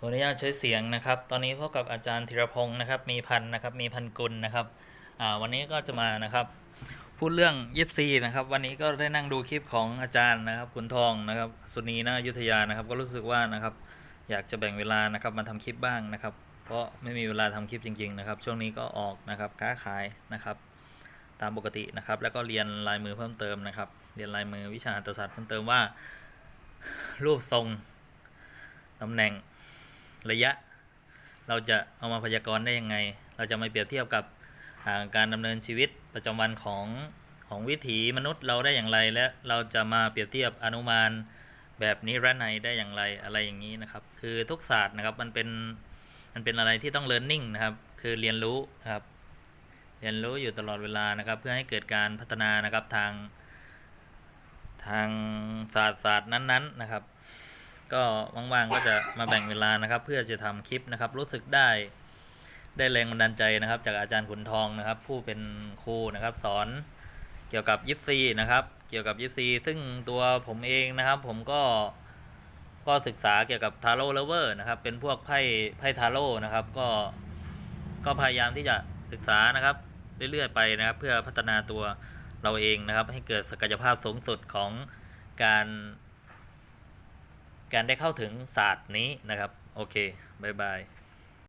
ขออนุญาตใช้เสียงนะครับ ตอนนี้พบกับอาจารย์ธีรพงศ์นะครับ มีพันนะครับ มีพันกุลนะครับวันนี้ก็จะมานะครับ พูดเรื่องยิปซีนะครับ วันนี้ก็ได้นั่งดูคลิปของอาจารย์นะครับขุนทองนะครับ สุนีนายุทธยานะครับ ก็รู้สึกว่านะครับ อยากจะแบ่งเวลานะครับมาทำคลิปบ้างนะครับ เพราะไม่มีเวลาทำคลิปจริง ๆ นะครับ ช่วงนี้ก็ออกนะครับค้าขายนะครับ ตามปกตินะครับ แล้วก็เรียนลายมือเพิ่มเติมนะครับ เรียนลายมือวิชาอัตศาสตร์เพิ่มเติมว่า รูปทรงตำแหน่ง ระยะ เราจะเอามาพยากรณ์ได้ยังไง เราจะมาเปรียบเทียบกับการดำเนินชีวิตประจำวันของของวิถีมนุษย์เราได้อย่างไร และเราจะมาเปรียบเทียบอนุมานแบบนี้ระในได้อย่างไรอะไรอย่างนี้นะครับ คือทุกศาสตร์นะครับมันเป็นมันเป็นอะไรที่ต้อง learning นะครับ คือเรียนรู้นะครับ เรียนรู้อยู่ตลอดเวลานะครับ เพื่อให้เกิดการพัฒนานะครับทางทางศาสตร์ศาสตร์นั้นๆนะครับ ก็ว่างๆก็จะมาแบ่งเวลานะครับ เพื่อจะทำคลิปนะครับ รู้สึกได้ได้แรงบันดาลใจนะครับ จากอาจารย์ขุนทองนะครับ ผู้เป็นครูนะครับ สอนเกี่ยวกับยิปซีนะครับ เกี่ยวกับยิปซีซึ่งตัวผมเองนะครับ ผมก็ก็ศึกษาเกี่ยวกับทาโร่เลเวอร์นะครับ เป็นพวกไพ่ไพ่ทาโร่นะครับ ก็ก็พยายามที่จะศึกษานะครับ เรื่อยๆไปนะครับ เพื่อพัฒนาตัวเราเองนะครับ ให้เกิดศักยภาพสูงสุดของการ การได้เข้าถึงศาสตร์นี้นะครับ โอเคบายบาย